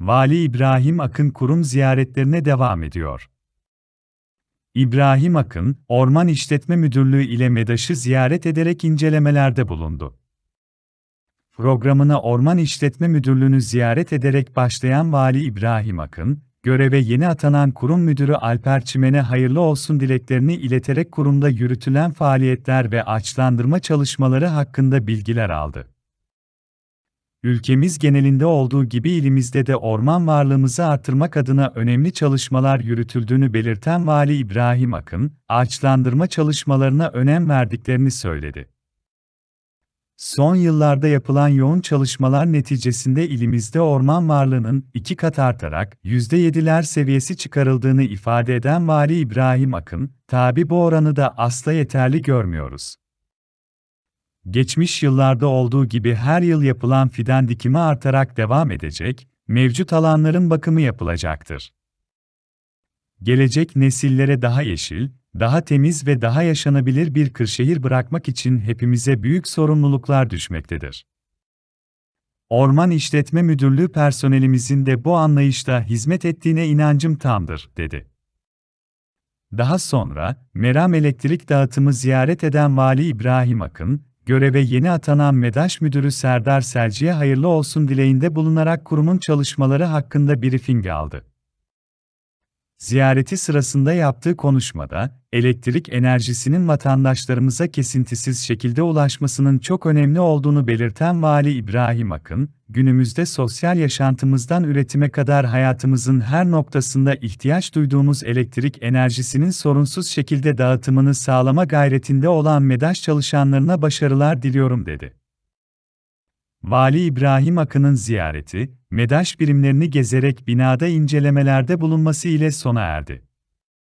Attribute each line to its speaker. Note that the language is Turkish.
Speaker 1: Vali İbrahim Akın kurum ziyaretlerine devam ediyor. İbrahim Akın, Orman İşletme Müdürlüğü ile MEDAŞ'ı ziyaret ederek incelemelerde bulundu. Programına Orman İşletme Müdürlüğü'nü ziyaret ederek başlayan Vali İbrahim Akın, göreve yeni atanan kurum müdürü Alper Çimen'e hayırlı olsun dileklerini ileterek kurumda yürütülen faaliyetler ve açlandırma çalışmaları hakkında bilgiler aldı. Ülkemiz genelinde olduğu gibi ilimizde de orman varlığımızı artırmak adına önemli çalışmalar yürütüldüğünü belirten Vali İbrahim Akın, ağaçlandırma çalışmalarına önem verdiklerini söyledi. Son yıllarda yapılan yoğun çalışmalar neticesinde ilimizde orman varlığının iki kat artarak %7'ler seviyesi çıkarıldığını ifade eden Vali İbrahim Akın, tabi bu oranı da asla yeterli görmüyoruz. Geçmiş yıllarda olduğu gibi her yıl yapılan fidan dikimi artarak devam edecek, mevcut alanların bakımı yapılacaktır. Gelecek nesillere daha yeşil, daha temiz ve daha yaşanabilir bir Kırşehir bırakmak için hepimize büyük sorumluluklar düşmektedir. Orman İşletme Müdürlüğü personelimizin de bu anlayışta hizmet ettiğine inancım tamdır, dedi. Daha sonra, Meram Elektrik Dağıtımı ziyaret eden Vali İbrahim Akın, göreve yeni atanan MEDAŞ Müdürü Serdar Selci'ye hayırlı olsun dileğinde bulunarak kurumun çalışmaları hakkında briefing aldı. Ziyareti sırasında yaptığı konuşmada, elektrik enerjisinin vatandaşlarımıza kesintisiz şekilde ulaşmasının çok önemli olduğunu belirten Vali İbrahim Akın, günümüzde sosyal yaşantımızdan üretime kadar hayatımızın her noktasında ihtiyaç duyduğumuz elektrik enerjisinin sorunsuz şekilde dağıtımını sağlama gayretinde olan MEDAŞ çalışanlarına başarılar diliyorum dedi. Vali İbrahim Akın'ın ziyareti, MEDAŞ birimlerini gezerek binada incelemelerde bulunması ile sona erdi.